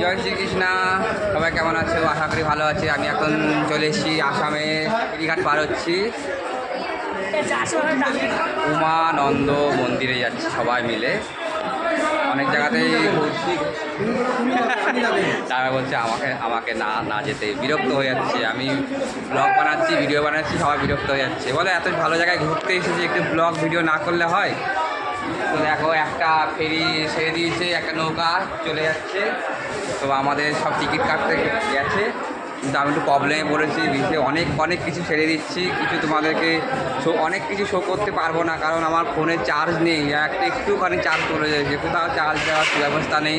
জয় শ্রীকৃষ্ণা, সবাই কেমন আছো? আশা করি ভালো আছে। আমি এখন চলে এসেছি আসামে ফেরিঘাট পার হচ্ছি। উমানন্দ মন্দিরে যাচ্ছি সবাই মিলে। অনেক জায়গাতেই তারা বলছে, আমাকে আমাকে না না যেতে। বিরক্ত হয়ে যাচ্ছে। আমি ব্লগ বানাচ্ছি ভিডিও বানাচ্ছি, সবাই বিরক্ত হয়ে যাচ্ছে। বলে, এত ভালো জায়গায় ঘুরতে এসেছি, একটু ব্লগ ভিডিও না করলে হয়? তো দেখো, একটা ফেরি ছেড়ে দিয়েছে, একটা নৌকা চলে যাচ্ছে। তো আমাদের সব টিকিট কাটতে গেছে। কিন্তু আমি একটু প্রবলেমে পড়েছি বিশেষ অনেক অনেক কিছু ছেড়ে দিচ্ছি। কিছু তোমাদেরকে শো অনেক কিছু শো করতে পারব না, কারণ আমার ফোনে চার্জ নেই। একটা একটুখানি চার্জ চলে যাচ্ছে কোথাও চার্জ দেওয়ার ব্যবস্থা নেই।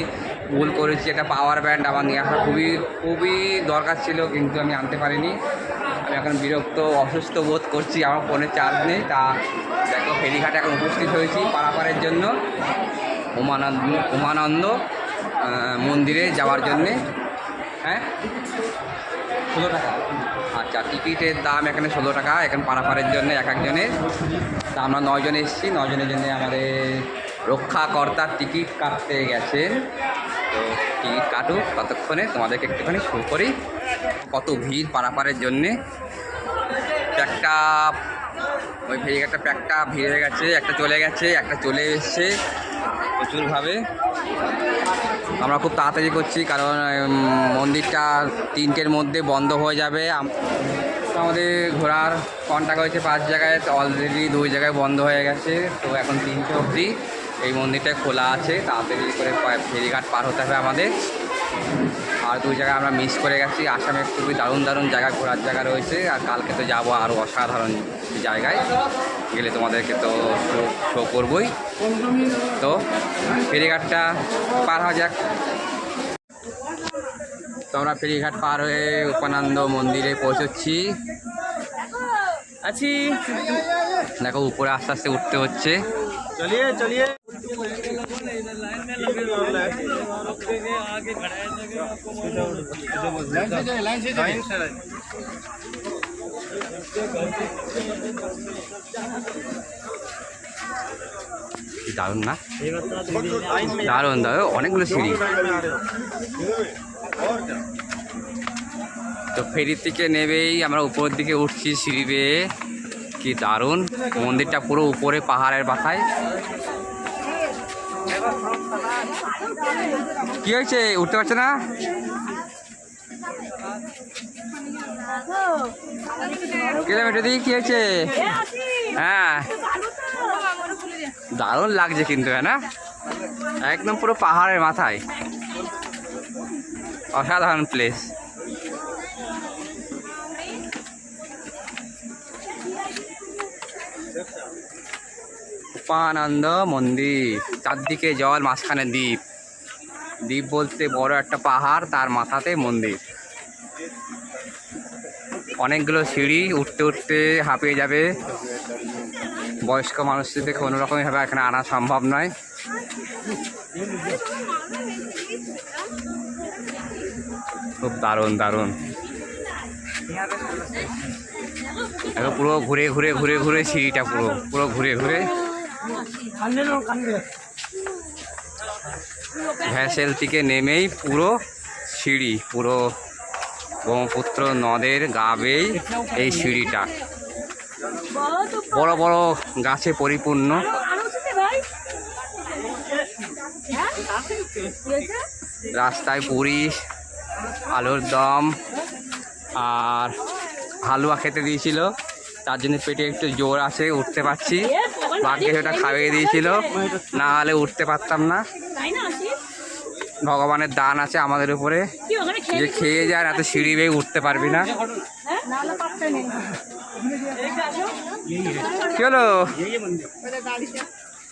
ভুল করেছি, একটা পাওয়ার ব্যান্ড আমার নিয়ে আসা খুবই খুবই দরকার ছিল, কিন্তু আমি আনতে পারিনি। আমি এখন বিরক্ত, অসুস্থ বোধ করছি, আমার ফোনে চার্জ নেই, তা ফেরিঘাটে এখন উপস্থিত হয়েছি পারাপারের জন্য। উমানন্দ উমানন্দ মন্দিরে যাওয়ার জন্যে। হ্যাঁ? ষোলো টাকা। আচ্ছা টিকিটের দাম এখানে ষোলো টাকা। এখানে পারাপারের জন্য এক একজনের তা আমরা নয়জন এসেছি। নয়জনের জন্য আমাদের রক্ষাকর্তার টিকিট কাটতে গেছেন তো টিকিট কাটুক ততক্ষণে তোমাদেরকে একটুখানি শুরু করি। কত ভিড় পারাপারের জন্যে। একটা ওই ফেরিঘাটটা প্যাকটা ভিড় গেছে, একটা চলে গেছে, একটা চলে এসছে প্রচুরভাবে। আমরা খুব তাড়াতাড়ি করছি, কারণ মন্দিরটা তিনটের মধ্যে বন্ধ হয়ে যাবে। আমাদের ঘোরার কন্ট্যাক্ট হয়েছে পাঁচ জায়গায় অলরেডি দুই জায়গায় বন্ধ হয়ে গেছে। তো এখন তিনটে অবধি এই মন্দিরটা খোলা আছে, তাড়াতাড়ি করে ফেরিঘাট পার হতে হবে আমাদের। আর দুই জায়গায় আমরা মিস করে গেছি। আসামে খুবই দারুণ দারুণ জায়গা, ঘোরার জায়গা রয়েছে। আর কালকে তো যাব আরও অসাধারণ জায়গায়। গেলে তোমাদেরকে তো শো শো করবই। তো ফেরিঘাটটা পার হওয়া যাক। তো আমরা ফেরিঘাট পার হয়ে উপানন্দ মন্দিরে পৌঁছচ্ছি। আছি। দেখো, উপরে আস্তে আস্তে উঠতে হচ্ছে। চলিয়ে চলিয়ে। দারুণ না? দারুণ দারুণ। অনেকগুলো সিঁড়ি। তো ফেরির থেকে নেবেই, আমরা উপরের দিকে উঠছি সিঁড়ি বেয়ে। কি দারুণ। মন্দিরটা পুরো উপরে পাহাড়ের মাথায়। কি হয়েছে? উঠতে পারছে না? কি হয়েছে। হ্যাঁ। দারুণ লাগছে কিন্তু হ্যাঁ না? একদম পুরো পাহাড়ের মাথায়। অসাধারণ প্লেস উপানন্দ মন্দির, চারদিকে জল, মাঝখানে দ্বীপ। দ্বীপ বলতে বড় একটা পাহাড়, তার মাথাতে মন্দির। অনেকগুলো সিঁড়ি উঠতে উঠতে হাঁপিয়ে যাবে। বয়স্ক মানুষদেরকে কোনো রকমভাবে এখানে আনা সম্ভব নয়। খুব দারুণ দারুণ। এখন পুরো ঘুরে ঘুরে ঘুরে ঘুরে সিঁড়িটা পুরো পুরো ঘুরে ঘুরে। ভ্যাসেল থেকে নেমেই পুরো সিঁড়ি, পুরো ব্রহ্মপুত্র নদের গাবেই এই সিঁড়িটা। বড় বড় গাছে পরিপূর্ণ। রাস্তায় পুরি, আলুর দম, আর হালুয়া খেতে দিয়েছিল। তার জন্য পেটে একটু জোর আছে, উঠতে পারছি। ভাগ্যে ওটা খাইয়ে দিয়েছিল। না হলে উঠতে পারতাম না। ভগবানের দান আছে আমাদের উপরে। যে খেয়ে যায় না তো সিঁড়ি বেয়ে উঠতে পারবি না। হলো?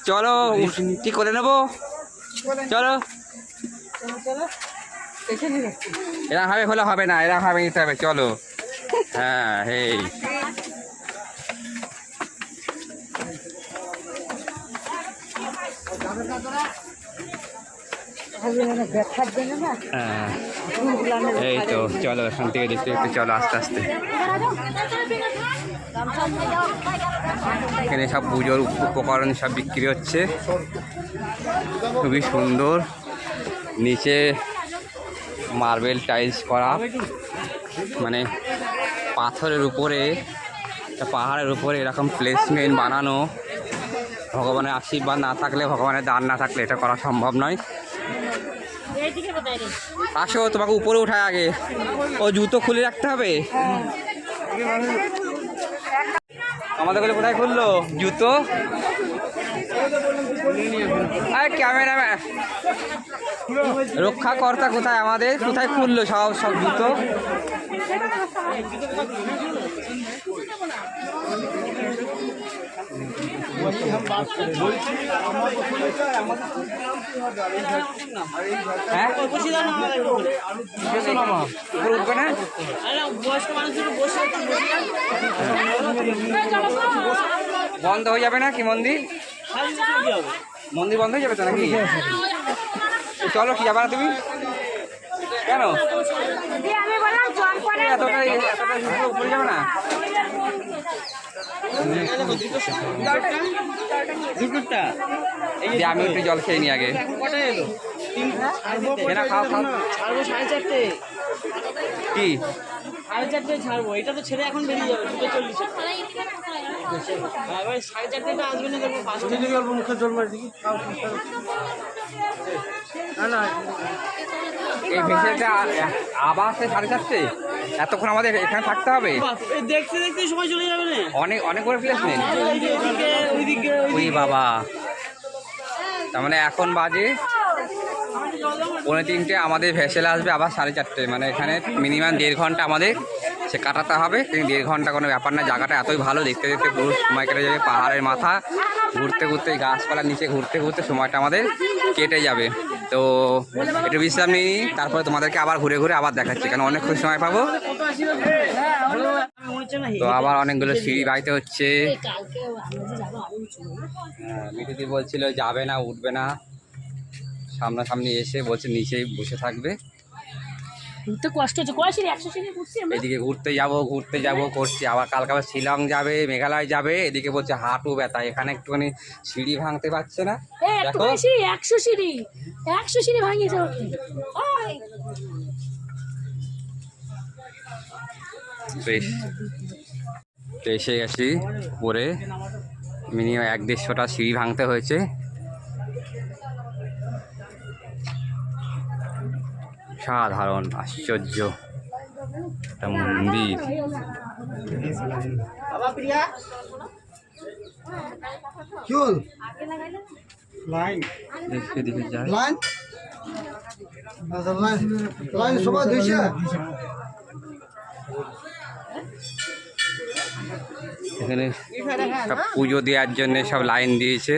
চলো কি করে নেব? চলো। এরা হবে হলে হবে না এরা হবে নিতে হবে, চলো। হ্যাঁ হেই। এই তো, চলো এখান থেকে দেখতে দেখতে, চলো আস্তে আস্তে। এখানে সব পুজোর উপকরণ সব বিক্রি হচ্ছে। খুবই সুন্দর। নিচে মার্বেল টাইলস করা। মানে পাথরের উপরে পাহাড়ের উপরে এরকম প্লেসমেন্ট বানানো। ভগবানের আশীর্বাদ না থাকলে, ভগবানের দান না থাকলে এটা করা সম্ভব নয়। আসো, তোমাকে উপরে উঠায় আগে। ও, জুতো খুলে রাখতে হবে? আমাদের বলে কোথায় খুললো? জুতো? আরে ক্যামেরা রক্ষা কর্তা কোথায় আমাদের? কোথায় খুললো সব সব জুতো? হ্যাঁ উপরে উঠবে না বন্ধ হয়ে যাবে না কি মন্দির? মন্দির বন্ধ হয়ে যাবে তো নাকি? চলো কি যাবে না তুমি? কেন? এতটা এতটা উপরে যাবে না? আমি একটু জল খেয়ে নি আগে। এনা খাও খাও ছাড়বো সাড়ে চারটে। কি? সাড়ে চারটে ছাড়বো। এটা তো ছেড়ে এখন বেরিয়ে যাবে দুটো চল্লিশে। হ্যাঁ, সাড়ে চারটেটা আসবে না দেখব পাঁচটা। অল্প মুখে জল মারি দেখি না না এই ভেসেলটা আবার সে সাড়ে চারটে? এতক্ষণ আমাদের এখানে থাকতে হবে? দেখতে দেখতে সময় চলে যাবে না? অনেক অনেক করে প্লেস নেই ওই বাবা। তার মানে এখন বাজে পৌনে তিনটে আমাদের ভেসেল আসবে আবার সাড়ে চারটে। মানে এখানে মিনিমাম দেড় ঘণ্টা আমাদের সে কাটাতে হবে। কিন্তু দেড় ঘণ্টা কোনো ব্যাপার না জায়গাটা এতই ভালো দেখতে দেখতে পুরো সময় কেটে যাবে। পাহাড়ের মাথা ঘুরতে ঘুরতে গাছপালার নিচে ঘুরতে ঘুরতে সময়টা আমাদের কেটে যাবে। তো একটু বিশ্রাম নিই তারপরে তোমাদেরকে আবার ঘুরে ঘুরে আবার দেখাচ্ছি কারণ অনেক সময় পাবো। তো আবার অনেকগুলো সিঁড়ি বাড়িতে হচ্ছে। হ্যাঁ, মিঠুদি বলছিল যাবে না উঠবে না। সামনাসামনি এসে বলছে নিচেই বসে থাকবে। তো কষ্ট হচ্ছে। কয় সিঁড়ি একশো সিঁড়ি উঠছি আমরা? এদিকে ঘুরতে যাব ঘুরতে যাব করছি। আবার কালকে আবার শিলং যাবে মেঘালয় যাবে। এদিকে বলছে হাঁটু ব্যথা। এখানে একটুখানি সিঁড়ি ভাঙতে পারছে না। দেখো। বেশি একশো সিঁড়ি। একশো সিঁড়ি ভাঙিয়েছে বেশ। তো এসে গেছি। উপরে মিনিমাম এক দেড়শোটা সিঁড়ি ভাঙতে হয়েছে। সাধারণ আশ্চর্য। একটা মন্দির। বাবা প্রিয়া। কি হল লাইন। দেখে দেখে যায় লাইন। লাইন লাইন সবাই ধুইছে এখানে সব পুজো দেওয়ার জন্য সব লাইন দিয়েছে।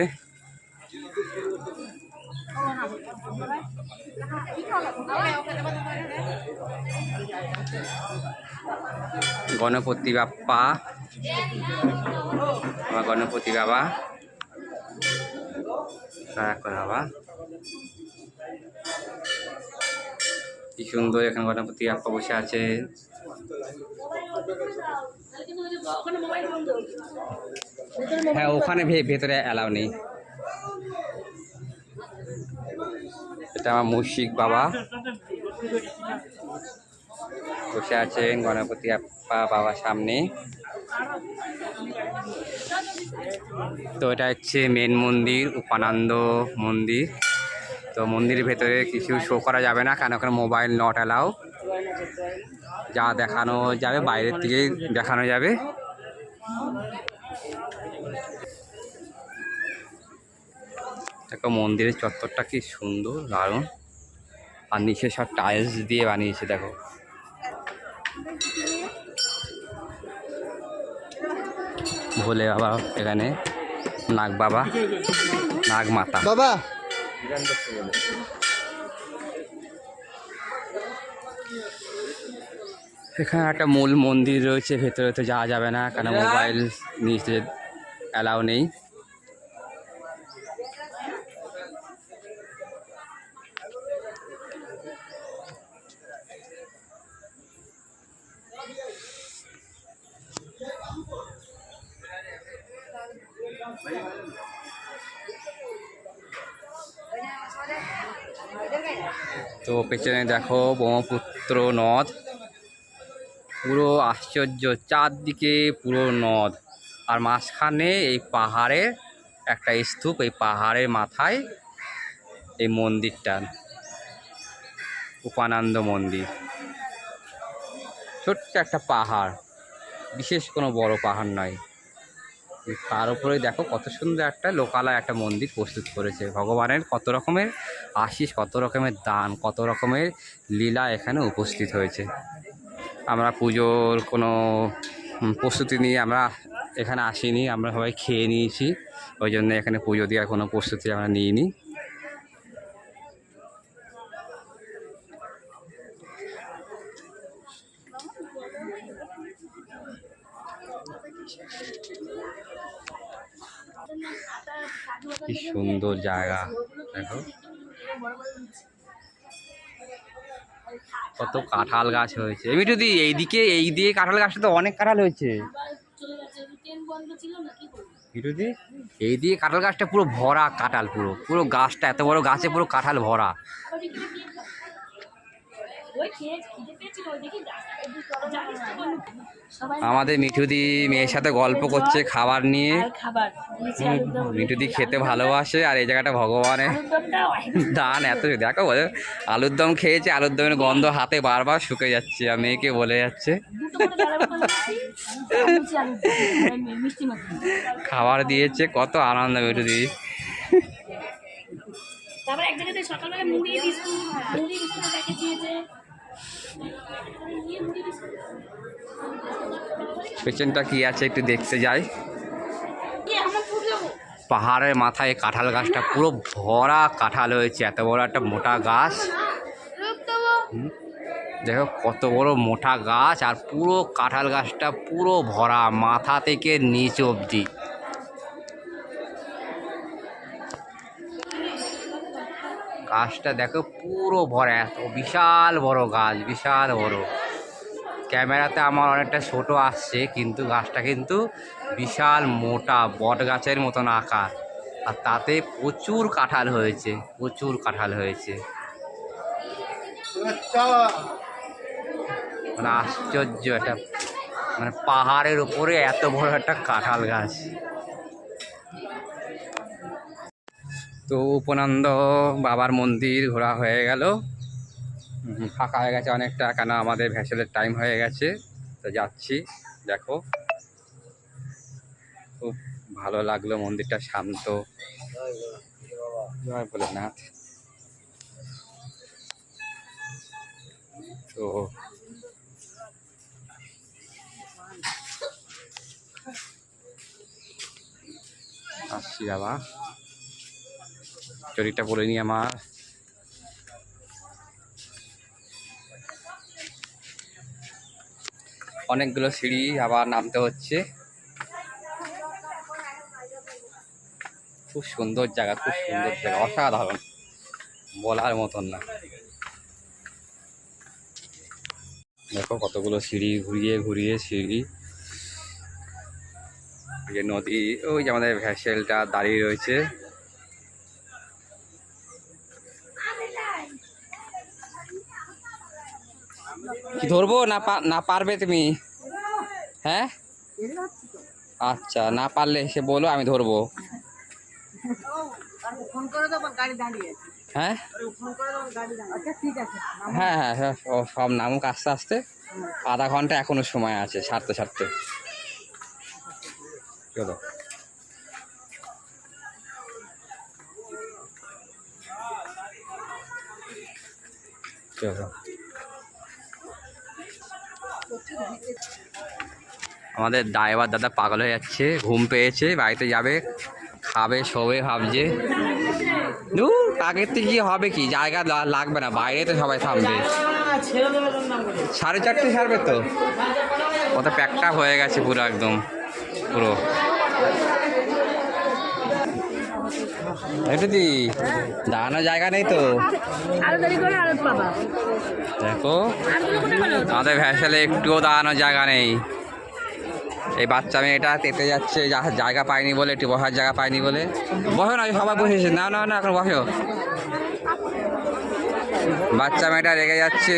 গণপতি বাপ্পা। আমার গণপতি বাবা। বাবা। কি সুন্দর এখানে গণপতি বাপ্পা বসে আছে। হ্যাঁ ওখানে ভেতরে অ্যালাউ নেই। এটা আমার মুশিক বাবা। বসে আছেন গণপতি আপ্পা বাবা সামনে। তো এটা হচ্ছে মেন মন্দির, উপানন্দ মন্দির। তো মন্দিরের ভেতরে কিছু শো করা যাবে না কেন ওখানে মোবাইল নট অ্যালাউ যা দেখানো যাবে, বাইরের থেকেই দেখানো যাবে। দেখো মন্দিরের চত্বরটা কি সুন্দর দারুণ। আর নিচে সব টাইলস দিয়ে বানিয়েছে দেখো। ভোলে বাবা এখানে নাগ বাবা নাগ মাতা। বাবা। এখানে একটা মূল মন্দির রয়েছে ভেতরে তো যাওয়া যাবে না কেন মোবাইল নিচে অ্যালাউ নেই। তো পেছনে দেখো ব্রহ্মপুত্র নদ। পুরো আশ্চর্য, চারদিকে পুরো নদ। আর মাঝখানে এই পাহাড়ের একটা স্তূপ, এই পাহাড়ের মাথায় এই মন্দিরটা। উপানন্দ মন্দির। ছোট্ট একটা পাহাড়। বিশেষ কোনো বড় পাহাড় নয়। তার উপরে দেখো কত সুন্দর একটা লোকালয় একটা মন্দির প্রস্তুত করেছে। ভগবানের কত রকমের আশিস কত রকমের দান, কত রকমের লীলা এখানে উপস্থিত হয়েছে। আমরা পুজোর কোনো প্রস্তুতি নিয়ে আমরা এখানে আসিনি, আমরা সবাই খেয়ে নিয়েছি। ওই জন্য এখানে পুজো দেওয়ার কোনো প্রস্তুতি আমরা নিইনি। কি সুন্দর জায়গা, দেখো। কত কাঁঠাল গাছ হয়েছে। এমনি যদি এইদিকে এই দিয়ে কাঁঠাল গাছটা তো অনেক কাঁঠাল হয়েছে। এই দিয়ে কাঁঠাল গাছটা পুরো ভরা কাঁঠাল, পুরো। পুরো গাছটা, এত বড় গাছে পুরো কাঁঠাল ভরা। আমাদের মিঠুদি মেয়ের সাথে গল্প করছে খাবার নিয়ে। মিঠুদি খেতে ভালোবাসে আর এই জায়গাটা ভগবানের। দান এত দেখো বলে আলুর দম খেয়েছে আলুর দমের গন্ধ হাতে বারবার শুকে যাচ্ছে আর মেয়েকে বলে যাচ্ছে। খাবার দিয়েছে কত আনন্দ মিঠুদি। তারপর এক জায়গাতে সকালবেলা মুড়ি বিস্কুট মুড়ি বিস্কুটের প্যাকেট দিয়েছে। বিস্কুট পেছনটা কি আছে একটু দেখতে যাই। পাহাড়ের মাথায় কাঁঠাল গাছটা পুরো ভরা কাঁঠাল হয়েছে, এত বড় একটা মোটা গাছ। দেখো কত বড় মোটা গাছ আর পুরো কাঁঠাল গাছটা পুরো ভরা, মাথা থেকে নিচ অবধি। গাছটা দেখো, পুরো ভরা, এত বিশাল বড় গাছ, বিশাল বড়। ক্যামেরাতে আমার অনেকটা ছোট আসছে, কিন্তু গাছটা কিন্তু বিশাল মোটা, বট গাছের মতন আকার। আর তাতে প্রচুর কাঁঠাল হয়েছে, প্রচুর কাঁঠাল হয়েছে। মানে আশ্চর্য একটা মানে পাহাড়ের উপরে এত বড় একটা কাঁঠাল গাছ। তো উপনন্দ বাবার মন্দির ঘোরা হয়ে গেল। ফাঁকা হয়ে গেছে অনেকটা, কেন আমাদের ভ্যাসেলের টাইম হয়ে গেছে। তো যাচ্ছি, দেখো। খুব ভালো লাগল মন্দিরটা শান্ত। জয় ভোলেনাথ। তো আসছি আবার চরিটা বলে নি আমার। অনেকগুলো সিঁড়ি আবার নামতে হচ্ছে। খুব সুন্দর জায়গা, খুব সুন্দর জায়গা, অসাধারণ। বলার মতন না। দেখো কতগুলো সিঁড়ি, ঘুরিয়ে ঘুরিয়ে সিঁড়ি। যে নদী, ওই যে আমাদের ভ্যাসেলটা দাঁড়িয়ে রয়েছে। কি ধরবো? না না পারবে তুমি? হ্যাঁ? আচ্ছা না পারলে সে বলো, আমি ধরবো। হ্যাঁ? হ্যাঁ হ্যাঁ হ্যাঁ সব নামুক আস্তে আস্তে। আধা ঘণ্টা এখনও সময় আছে ছাড়তে ছাড়তে। চলো। চলো। আমাদের ড্রাইভার দাদা পাগল হয়ে যাচ্ছে, ঘুম পেয়েছে, বাড়িতে যাবে, খাবে, শোবে ভাবছে। আগের থেকে গিয়ে হবে কি? জায়গা লাগবে না, বাইরে তো সবাই থামবে। সাড়ে চারটে ছাড়বে তো? কত প্যাকটা হয়ে গেছে পুরো একদম, পুরো। একটু দি। দাঁড়ানোর জায়গা নেই তো। দেখো, আমাদের ভ্যাসেলে একটুও দাঁড়ানোর জায়গা নেই। এই বাচ্চা মেয়েটা তেতে যাচ্ছে জায়গা পায়নি বলে, একটু বসার জায়গা পায়নি বলে। বসো না, সবাই বসেছে না না না, এখন বসো। বাচ্চা মেয়েটা রেগে যাচ্ছে।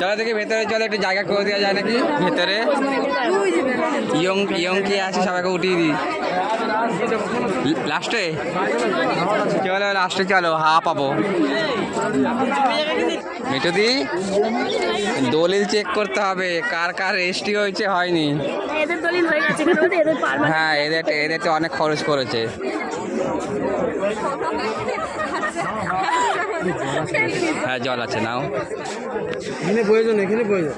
চলো দেখি ভেতরে চলো একটু জায়গা করে দেওয়া যায় নাকি? ভেতরে। ইয়ং ইয়ং কে আছে সবাইকে উঠিয়ে দিই। লাস্টে? চলো লাস্টে চলো হা পাবো। মিঠুদি দলিল চেক করতে হবে কার কার রেজিস্ট্রি হয়েছে হয়নি। হয়ে হ্যাঁ এদের এদের তো অনেক খরচ করেছে। হ্যাঁ জল আছে নাও। এখানে প্রয়োজন এখানে প্রয়োজন।